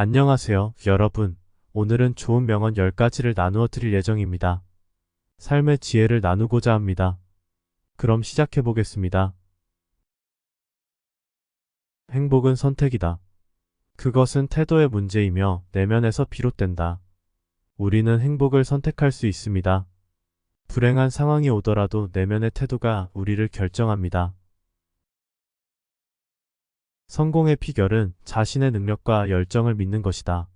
안녕하세요, 여러분. 오늘은 좋은 명언 10가지를 나누어 드릴 예정입니다. 삶의 지혜를 나누고자 합니다. 그럼 시작해 보겠습니다. 행복은 선택이다. 그것은 태도의 문제이며 내면에서 비롯된다. 우리는 행복을 선택할 수 있습니다. 불행한 상황이 오더라도 내면의 태도가 우리를 결정합니다. 성공의 비결은 자신의 능력과 열정을 믿는 것이다.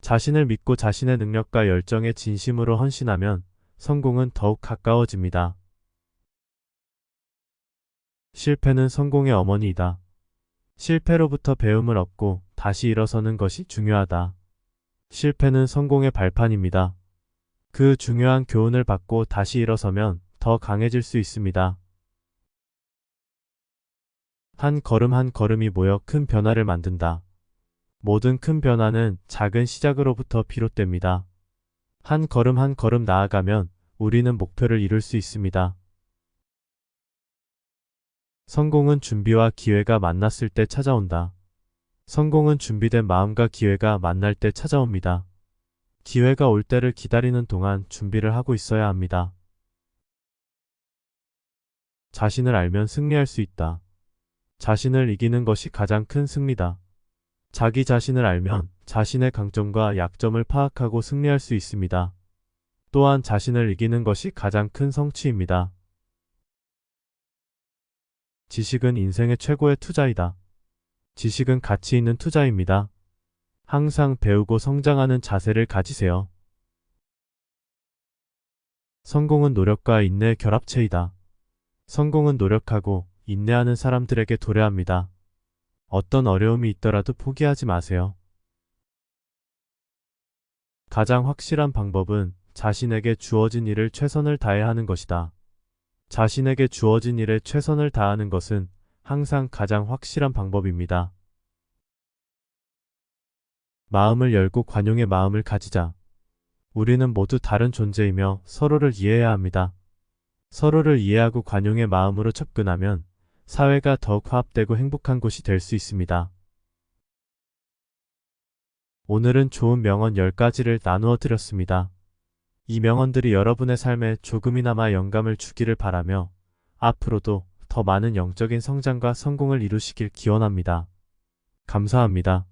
자신을 믿고 자신의 능력과 열정에 진심으로 헌신하면 성공은 더욱 가까워집니다. 실패는 성공의 어머니이다. 실패로부터 배움을 얻고 다시 일어서는 것이 중요하다. 실패는 성공의 발판입니다. 그 중요한 교훈을 받고 다시 일어서면 더 강해질 수 있습니다. 한 걸음 한 걸음이 모여 큰 변화를 만든다. 모든 큰 변화는 작은 시작으로부터 비롯됩니다. 한 걸음 한 걸음 나아가면 우리는 목표를 이룰 수 있습니다. 성공은 준비와 기회가 만났을 때 찾아온다. 성공은 준비된 마음과 기회가 만날 때 찾아옵니다. 기회가 올 때를 기다리는 동안 준비를 하고 있어야 합니다. 자신을 알면 승리할 수 있다. 자신을 이기는 것이 가장 큰 승리다. 자기 자신을 알면 자신의 강점과 약점을 파악하고 승리할 수 있습니다. 또한 자신을 이기는 것이 가장 큰 성취입니다. 지식은 인생의 최고의 투자이다. 지식은 가치 있는 투자입니다. 항상 배우고 성장하는 자세를 가지세요. 성공은 노력과 인내의 결합체이다. 성공은 노력하고 인내하는 사람들에게 도래합니다. 어떤 어려움이 있더라도 포기하지 마세요. 가장 확실한 방법은 자신에게 주어진 일을 최선을 다해 하는 것이다. 자신에게 주어진 일에 최선을 다하는 것은 항상 가장 확실한 방법입니다. 마음을 열고 관용의 마음을 가지자. 우리는 모두 다른 존재이며 서로를 이해해야 합니다. 서로를 이해하고 관용의 마음으로 접근하면 사회가 더욱 화합되고 행복한 곳이 될 수 있습니다. 오늘은 좋은 명언 10가지를 나누어 드렸습니다. 이 명언들이 여러분의 삶에 조금이나마 영감을 주기를 바라며 앞으로도 더 많은 영적인 성장과 성공을 이루시길 기원합니다. 감사합니다.